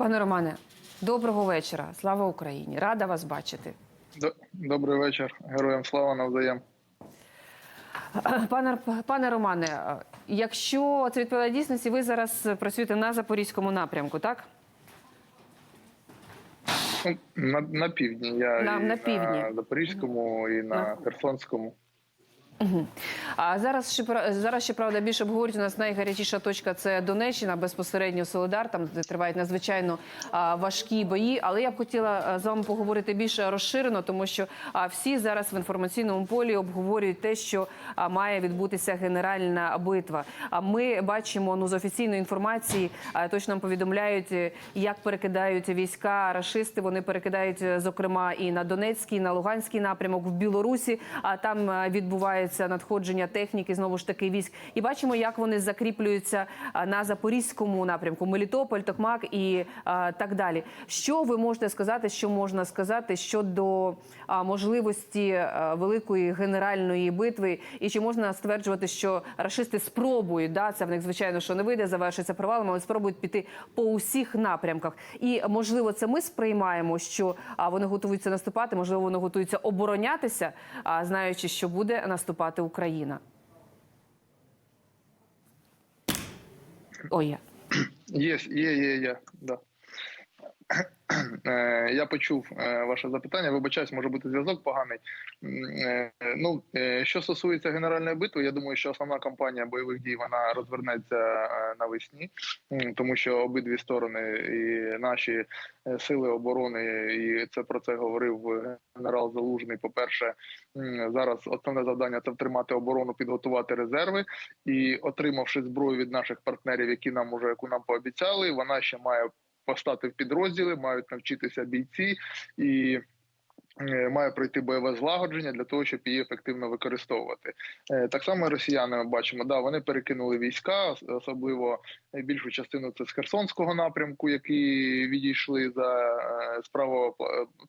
Пане Романе, доброго вечора. Слава Україні! Рада вас бачити. Добрий вечір. Героям слава навзаєм. Пане, пане Романе, якщо це відповідає дійсності, ви зараз працюєте на запорізькому напрямку, так? Ну, на, на півдні. Я На- і на півдні. на Запорізькому, і на На- Херсонському. А зараз ще зараз ще правда більше обговорюють. У нас найгарячіша точка це Донеччина, безпосередньо Солидар. Там тривають надзвичайно важкі бої. Але я б хотіла з вами поговорити більше розширено, тому що всі зараз в інформаційному полі обговорюють те, що має відбутися генеральна битва. А ми бачимо ну з офіційної інформації, точно нам повідомляють, е, як перекидають війська рашисти. Вони перекидають е, зокрема і на Донецький, і на Луганський напрямок в Білорусі. А там е, відбувається надходження техніки знову ж таки військ. І бачимо, як вони закріплюються на запорізькому напрямку, Мелітополь, Токмак і а, так далі. Що ви можете сказати? Що можна сказати щодо а, можливості а, великої генеральної битви? І чи можна стверджувати, що рашисти спробують да це в них звичайно, що не вийде, завершиться провалом, але спробують піти по усіх напрямках. І можливо, це ми сприймаємо, що а, вони готуються наступати, можливо, вони готуються оборонятися, а знаючи, що буде наступати Україна. Ой, є. Є, є, є, є. Да. Е, Я почув е, ваше запитання. Вибачаюсь, може бути зв'язок поганий. Е, Ну що стосується генеральної битви, я думаю, що основна кампанія бойових дій вона розвернеться навесні, тому що обидві сторони і наші сили оборони, і це про це говорив генерал Залужний. По перше, зараз основне завдання це втримати оборону, підготувати резерви і, отримавши зброю від наших партнерів, які нам уже яку нам пообіцяли, вона ще має постати в підрозділи, мають навчитися бійці і. е, Має пройти бойове злагодження для того, щоб її ефективно використовувати. Е, Так само росіяни ми бачимо, да вони перекинули війська, особливо більшу частину це з Херсонського напрямку, які відійшли за е, з правого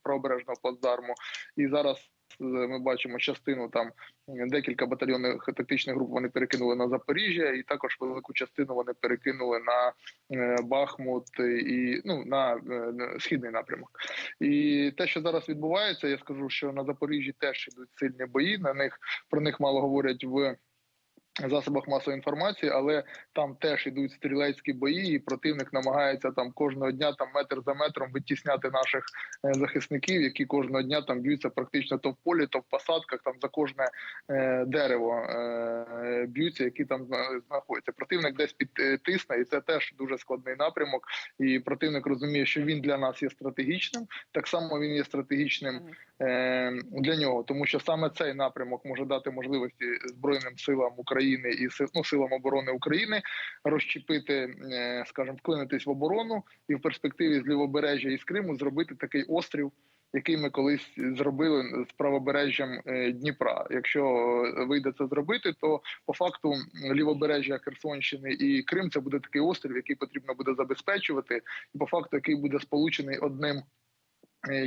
правобережного плацдарму. І зараз ми бачимо частину там декілька батальйонних тактичних груп. Вони перекинули на Запоріжжя, і також велику частину вони перекинули на е, Бахмут і ну е, на східний напрямок. І те, що зараз відбувається, я скажу, що на Запоріжжі теж ідуть сильні бої. На них про них мало говорять в. Засобах масової інформації, але там теж ідуть стрілецькі бої, і противник намагається там кожного дня, там метр за метром витісняти наших е, захисників, які кожного дня там б'ються практично то в полі, то в посадках, там за кожне е, дерево е, б'ються, які там зна- знаходяться. Противник десь підтисне, і це теж дуже складний напрямок. І противник розуміє, що він для нас є стратегічним. Так само він є стратегічним е, для нього, тому що саме цей напрямок може дати можливості збройним силам України і си- ну, силам оборони України розчепити, е, скажімо, вклинитись в оборону і в перспективі з лівобережжя і з Криму зробити такий острів. Який ми колись зробили з правобережжям е, Дніпра. Якщо вийде це зробити, то по факту лівобережжя Херсонщини і Крим це буде такий острів, який потрібно буде забезпечувати, і по факту який буде сполучений одним е,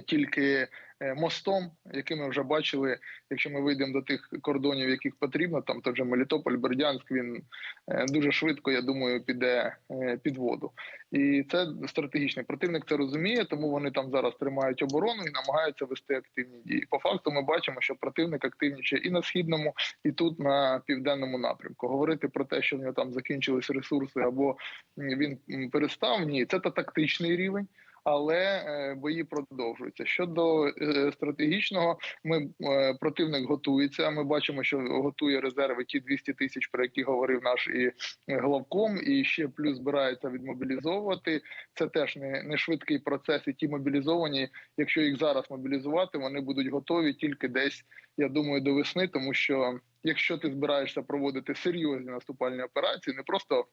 тільки е, мостом, який ми вже бачили, якщо ми вийдемо до тих кордонів, яких потрібно, там той же Мелітополь, Бердянськ, він е, дуже швидко, я думаю, піде е, під воду. І це стратегічний противник це розуміє, тому вони там зараз тримають оборону і намагаються вести активні дії. По факту, ми бачимо, що противник активнічає і на східному, і тут на південному напрямку. Говорити про те, що в нього там закінчились ресурси, або він перестав, ні, це та тактичний рівень. Але е, бої продовжуються. Щодо е, стратегічного, ми е, противник готується. Ми бачимо, що готує резерви ті 200 тисяч, про які говорив наш і главком, і ще плюс збирається відмобілізовувати. Це теж не, не швидкий процес. І ті мобілізовані, якщо їх зараз мобілізувати, вони будуть готові тільки десь, я думаю, до весни, тому що якщо ти збираєшся проводити серйозні наступальні операції, не просто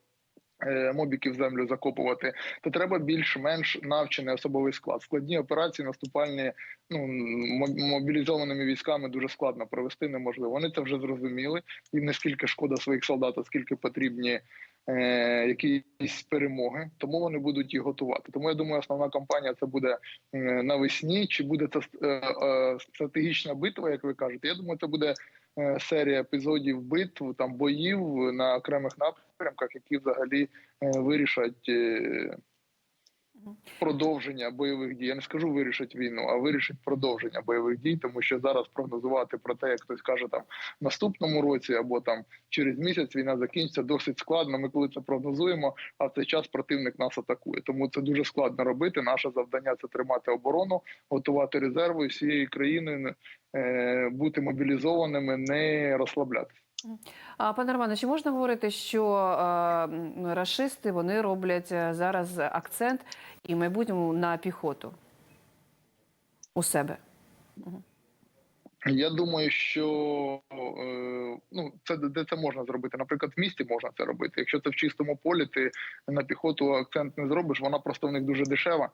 Мобіків землю закопувати, то треба більш-менш навчений особовий склад. Складні операції наступальні ну мобілізованими військами дуже складно провести неможливо. Вони це вже зрозуміли. Їм не скільки шкода своїх солдат, а скільки потрібні е, якісь перемоги. Тому вони будуть їх готувати. Тому я думаю, основна кампанія це буде е, навесні. Чи буде це е, е, стратегічна битва, як ви кажете? Я думаю, це буде е, серія епізодів битв, там боїв на окремих напрямках, які взагалі е, вирішать. Продовження бойових дій. Я не скажу вирішить війну, а вирішить продовження бойових дій, тому що зараз прогнозувати про те, як хтось каже там в наступному році або там через місяць війна закінчиться, досить складно. Ми коли це прогнозуємо, а в цей час противник нас атакує. Тому це дуже складно робити. Наше завдання це тримати оборону, готувати резерви всієї країни, е, бути мобілізованими, не розслаблятися. Пане Романе, чи можна говорити, що рашисти вони роблять е, зараз акцент і в майбутньому на піхоту у себе? Я думаю, що е, ну це де це можна зробити. Наприклад, в місті можна це робити. Якщо це в чистому полі, ти на піхоту акцент не зробиш. Вона просто в них дуже дешева,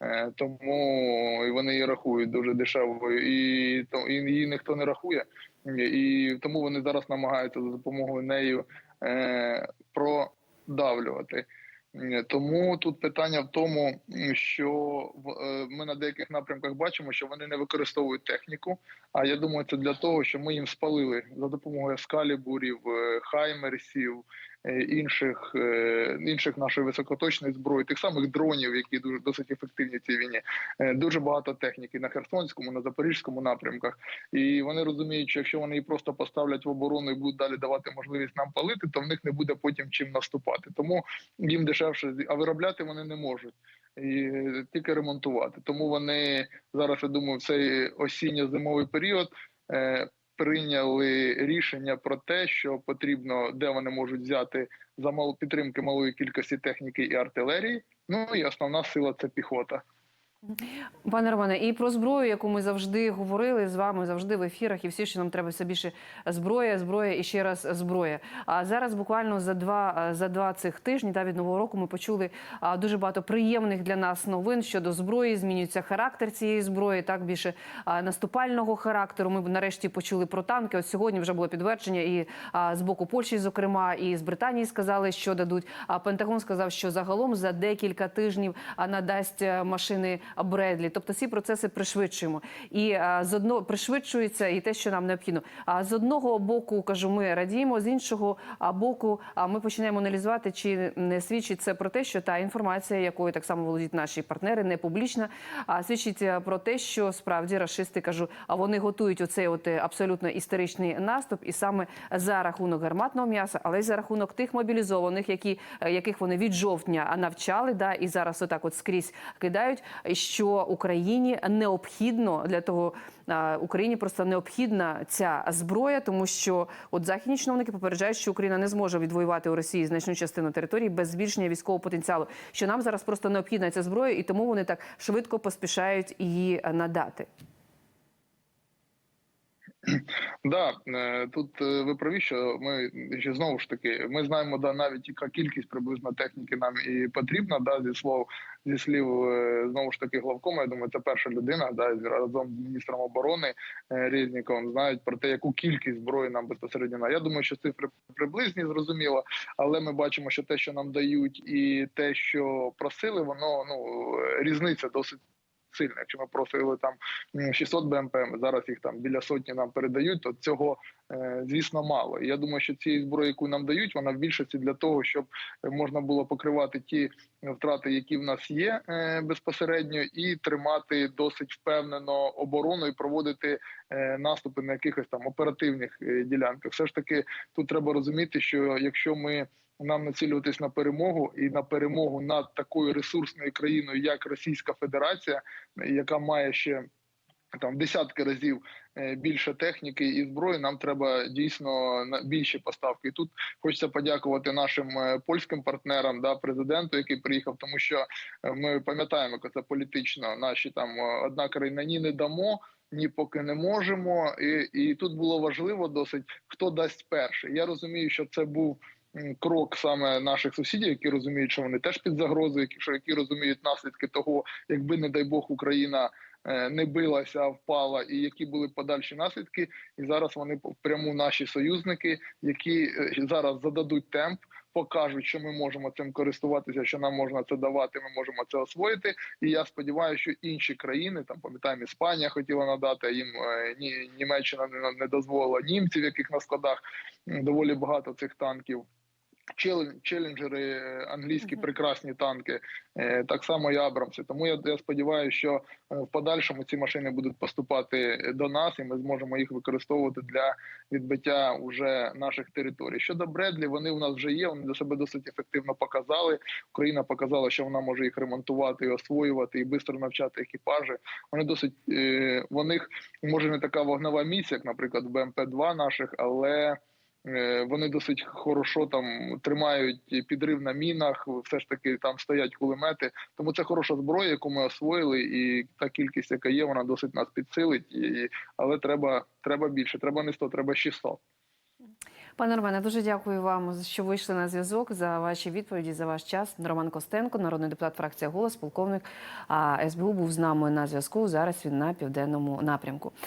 е, тому і вони її рахують дуже дешевою, і то і її ніхто не рахує. І тому вони зараз намагаються за допомогою нею е, продавлювати. Тому тут питання в тому, що е, ми на деяких напрямках бачимо, що вони не використовують техніку. А я думаю, це для того, що ми їм спалили за допомогою скалібурів, е, хаймерсів, інших е, інших нашої високоточної зброї, тих самих дронів, які дуже досить ефективні в цій війні. Е, Дуже багато техніки на Херсонському, на Запорізькому напрямках. І вони розуміють, що якщо вони її просто поставлять в оборону і будуть далі давати можливість нам палити, то в них не буде потім чим наступати. Тому їм дешевше, а виробляти вони не можуть. І е, тільки ремонтувати. Тому вони зараз, я думаю, в цей осінньо-зимовий період е, прийняли рішення про те, що потрібно, де вони можуть взяти за мало підтримки малої кількості техніки і артилерії. Ну і основна сила це піхота. Пане Романе, і про зброю, яку ми завжди говорили з вами, завжди в ефірах, і всі, що нам треба все більше зброя, зброя і ще раз зброя. А зараз буквально за два за два цих тижні та від нового року ми почули дуже багато приємних для нас новин щодо зброї. Змінюється характер цієї зброї, так більше наступального характеру. Ми нарешті почули про танки. От сьогодні вже було підтвердження і з боку Польщі, зокрема, і з Британії сказали, що дадуть. А Пентагон сказав, що загалом за декілька тижнів надасть е, машини Бредлі. Тобто ці процеси пришвидшуємо. І а, з одного пришвидшується і те, що нам необхідно. А з одного боку, кажу, ми радіємо, з іншого боку, а ми починаємо аналізувати, чи не свідчить це про те, що та інформація, якою так само володіють наші партнери, не публічна, а свідчить е, про те, що справді рашисти кажу, а вони готують оцей от е, абсолютно історичний наступ, і саме за рахунок гарматного м'яса, але й за рахунок тих мобілізованих, які е, яких вони від жовтня навчали, да і зараз отак от скрізь кидають. Що Україні необхідно для того, Україні просто необхідна ця зброя, тому що от західні чиновники попереджають, що Україна не зможе відвоювати у Росії значну частину території без збільшення військового потенціалу. Що нам зараз просто необхідна ця зброя, і тому вони так швидко поспішають її надати. Да, е, тут е, ви праві, що ми ще знову ж таки, ми знаємо, да, навіть яка кількість приблизно техніки нам і потрібна. Да, зі слов зі слів е, знову ж таки главкома, я думаю, це перша людина, да, разом з міністром оборони Резніковим знають про те, яку кількість зброї нам безпосередньо. Я думаю, що цифри приблизні, зрозуміло, але ми бачимо, що те, що нам дають, і те, що просили, воно ну різниця досить. Сильно, якщо ми просили там м, 600 БМП, зараз їх там біля сотні нам передають, то цього е, звісно мало. Я думаю, що цієї зброї, яку нам дають, вона в більшості для того, щоб можна було покривати ті втрати, які в нас є е, безпосередньо, і тримати досить впевнено оборону і проводити е, наступи на якихось там оперативних ділянках. Все ж таки, тут треба розуміти, що якщо ми нам націлюватись на перемогу і на перемогу над такою ресурсною країною, як Російська Федерація, яка має ще там десятки разів е, більше техніки і зброї. Нам треба дійсно на більші поставки. І тут хочеться подякувати нашим е, польським партнерам, да президенту, який приїхав, тому що е, ми пам'ятаємо, як це політично. Наші там одна країна ні не дамо. Ні, поки не можемо, і і тут було важливо досить хто дасть перший. Я розумію, що це був крок саме наших сусідів, які розуміють, що вони теж під загрозою, які що які розуміють наслідки того, якби не дай Бог Україна е, не билася, а впала, і які були подальші наслідки. І зараз вони пряму наші союзники, які е, зараз зададуть темп. Покажуть, що ми можемо цим користуватися, що нам можна це давати. Ми можемо це освоїти. І я сподіваюся, що інші країни там пам'ятаємо, Іспанія хотіла надати а їм е, ні Німеччина не дозволила німців, яких на складах доволі багато цих танків. Челен- челенджери, е, англійські прекрасні танки, е, так само і Абрамси. Тому я, я сподіваюся, що е, в подальшому ці машини будуть поступати до нас, і ми зможемо їх використовувати для відбиття уже наших територій. Щодо Бредлі, вони у нас вже є. Вони до себе досить ефективно показали. Україна показала, що вона може їх ремонтувати, і освоювати і швидко навчати екіпажі. Вони досить е, в може не така вогнева місія, як, наприклад, в БМП 2 наших, але вони досить хорошо там тримають підрив на мінах. Все ж таки там стоять кулемети. Тому це хороша зброя, яку ми освоїли, і та кількість, яка є, вона досить нас підсилить. І, але треба, треба більше. Треба не 100, треба 600. Пане Романе, дуже дякую вам, що вийшли на зв'язок за ваші відповіді, за ваш час. Роман Костенко, народний депутат фракція Голос, полковник СБУ, був з нами на зв'язку. Зараз він на південному напрямку.